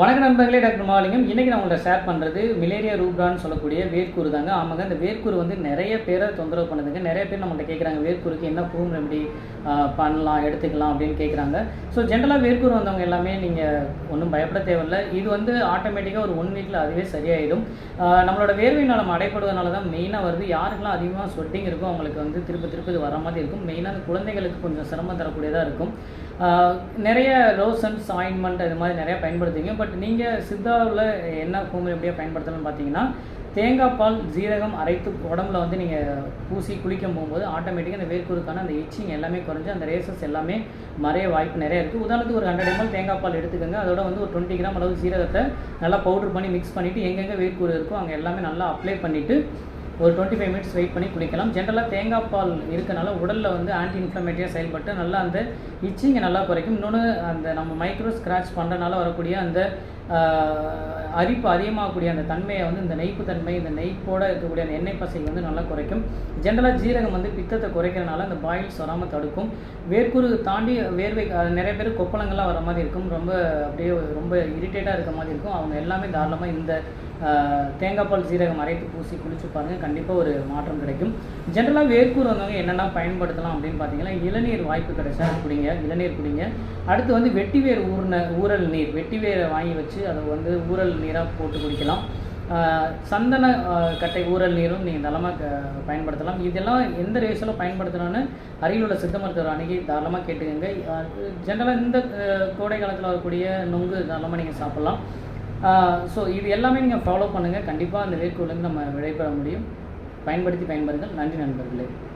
வணக்க நண்பர்களே டாக்டர் மாலிங்கம். இன்றைக்கி நான் உங்கள்ட்ட ஷேர் பண்ணுறது மிலேரியா ரூப்ரான்னு சொல்லக்கூடிய வேர்க்கூறு தாங்க. ஆமாங்க இந்த வேர்க்கூறு வந்து நிறைய பேரை தொந்தரவு பண்ணுதுங்க. நிறைய பேர் நம்மகிட்ட கேட்குறாங்க வேர்க்கூருக்கு என்ன ஹோம் ரெமெடி பண்ணலாம் எடுத்துக்கலாம் அப்படின்னு கேட்குறாங்க ஸோ ஜென்ரலாக வேர்க்கூறு வந்தவங்க எல்லாமே நீங்கள் ஒன்றும் பயப்பட தேவையில்லை. இது வந்து ஆட்டோமேட்டிக்காக ஒரு ஒன் வீக்கில் அதுவே சரியாயிடும். நம்மளோட வேர்வை நலம் அடைப்படுவதனால தான் மெயினாக வருது. யாருக்கெல்லாம் அதிகமாக ஸ்வெட்டிங் இருக்கோ அவங்களுக்கு வந்து திருப்ப திருப்ப இது வர மாதிரி இருக்கும். மெயினாக அந்த குழந்தைகளுக்கு கொஞ்சம் சிரமம் தரக்கூடியதாக இருக்கும். நிறைய லோசன்ஸ் ஆயின்மெண்ட் இது மாதிரி நிறைய பயன்படுத்துவீங்க. பட் நீங்கள் சித்தாவில் என்ன ஹோமியோபதியாக ரெமடியாக பயன்படுத்தலாம்னு பார்த்தீங்கன்னா தேங்காய் பால் ஜீரகம் அரைத்து உடம்புல வந்து நீங்கள் பூசி குளிக்கும் போகும்போது ஆட்டோமேட்டிக்காக அந்த வேர்க்குருக்கான அந்த எச்சிங் எல்லாமே குறைஞ்சி அந்த ரேசஸ் எல்லாமே மறைய வாய்ப்பு நிறைய இருக்குது உதாரணத்துக்கு ஒரு ஹண்ட்ரட் எம்எல் தேங்காய் பால் எடுத்துக்கோங்க. அதோட வந்து ஒரு டுவெண்ட்டி கிராம் அளவு ஜீரகத்தை நல்லா பவுடர் பண்ணி மிக்ஸ் பண்ணிவிட்டு எங்கெங்கே வேர்க்கூறு இருக்கோ அங்கே எல்லாமே நல்லா அப்ளை பண்ணிவிட்டு ஒரு டுவெண்ட்டி ஃபைவ் மினிட்ஸ் வெயிட் பண்ணி குளிக்கலாம் ஜென்ரலாக தேங்காய் பால் இருக்கனால உடலில் வந்து ஆன்டி இன்ஃப்ளமேட்டரியாக செயல்பட்டு நல்லா அந்த இச்சிங்கை நல்லா குறைக்கும். இன்னொன்று அந்த நம்ம மைக்ரோ ஸ்க்ராட்ச் பண்ணுறனால வரக்கூடிய அந்த அரிப்பு அதிகமாகக்கூடிய அந்த தன்மையை வந்து இந்த நெய்ப்பு தன்மை இந்த நெய்ப்போட இருக்கக்கூடிய அந்த எண்ணெய் பசை வந்து நல்லா குறைக்கும். ஜென்ரலாக ஜீரகம் வந்து பித்தத்தை குறைக்கிறனால அந்த பாயில்ஸ் வராமல் தடுக்கும். வேர்க்குரு தாண்டி வேர்வை நிறைய பேர் கொப்பளங்கள்லாம் வர மாதிரி இருக்கும். ரொம்ப அப்படியே ரொம்ப இரிட்டேட்டாக இருக்க மாதிரி இருக்கும். அவங்க எல்லாமே தாராளமாக இந்த தேங்காய் பால் ஜீரகம் அரைத்து பூசி குளிச்சு பாருங்கள் கண்டிப்பாக ஒரு மாற்றம் கிடைக்கும். ஜென்ரலாக வேர்க்கூர் வந்தவங்க என்னென்ன பயன்படுத்தலாம் அப்படின்னு பார்த்தீங்கன்னா இளநீர் வாய்ப்பு கிடைச்சா குடிங்க. இளநீர் குடிங்க. அடுத்து வந்து வெட்டிவேர் ஊர்ன ஊரல் நீர் வெட்டிவேரை வாங்கி வச்சு அதை வந்து ஊறல் நீராக போட்டு குடிக்கலாம். சந்தன கட்டை ஊறல் நீரும் நீங்கள் தாராளமாக பயன்படுத்தலாம். இதெல்லாம் எந்த ரேஷில் பயன்படுத்தணும்னு அருகில் உள்ள சித்த மருத்துவர் அணுகி தாராளமாக கேட்டுக்கோங்க. ஜென்ரலாக இந்த கோடை காலத்தில் வரக்கூடிய நொங்கு தாராளமாக நீங்கள் சாப்பிட்லாம். ஸோ இது எல்லாமே நீங்கள் ஃபாலோ பண்ணுங்கள் கண்டிப்பாக அந்த வேர்க்குலேருந்து நம்ம விடைபெற முடியும். பயன்படுத்தி பயன்பெறுங்கள். நன்றி நண்பர்களே.